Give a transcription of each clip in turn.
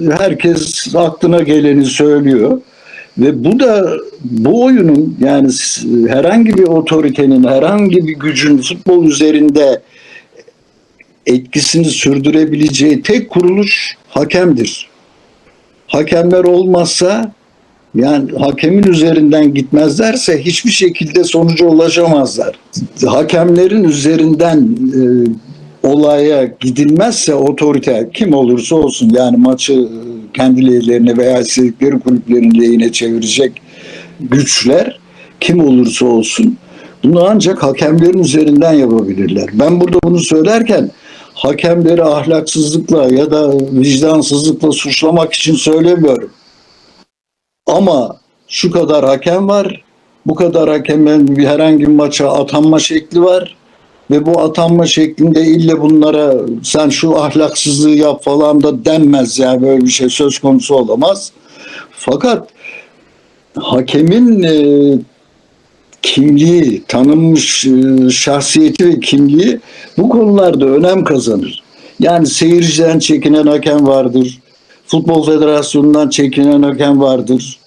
herkes aklına geleni söylüyor. Ve bu da bu oyunun yani herhangi bir otoritenin, herhangi bir gücün futbol üzerinde etkisini sürdürebileceği tek kuruluş hakemdir. Hakemler olmazsa yani hakemin üzerinden gitmezlerse hiçbir şekilde sonuca ulaşamazlar. Hakemlerin üzerinden e, olaya gidilmezse otorite kim olursa olsun yani maçı e, kendi lehlerine veya istedikleri kulüplerin lehine çevirecek güçler kim olursa olsun bunu ancak hakemlerin üzerinden yapabilirler. Ben burada bunu söylerken hakemleri ahlaksızlıkla ya da vicdansızlıkla suçlamak için söylemiyorum. Ama şu kadar hakem var, bu kadar hakemin herhangi bir maça atanma şekli var ve bu atanma şeklinde ille bunlara sen şu ahlaksızlığı yap falan da denmez yani böyle bir şey söz konusu olamaz. Fakat hakemin e, kimliği, tanınmış e, şahsiyeti ve kimliği bu konularda önem kazanır. Yani seyirciden çekinen hakem vardır. Futbol Federasyonu'ndan çekinen hakem vardır.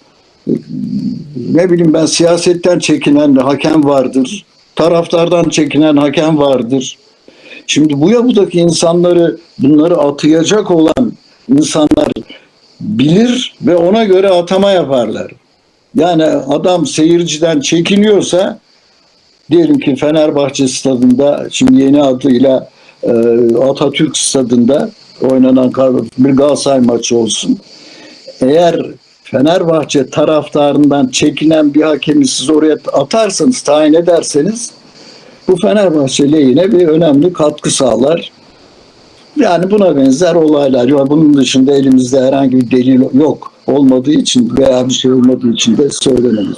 Ne bileyim ben siyasetten çekinen hakem vardır. Taraftardan çekinen hakem vardır. Şimdi bu yapıdaki insanları bunları atayacak olan insanlar bilir ve ona göre atama yaparlar. Yani adam seyirciden çekiniyorsa diyelim ki Fenerbahçe stadında şimdi yeni adıyla e, Atatürk stadında oynanan bir Galatasaray maçı olsun. Eğer Fenerbahçe taraftarından çekinen bir hakemi siz oraya atarsanız, tayin ederseniz bu Fenerbahçe lehine bir önemli katkı sağlar. Yani buna benzer olaylar. Yani bunun dışında elimizde herhangi bir delil yok olmadığı için veya bir şey olmadığı için de söylenemez.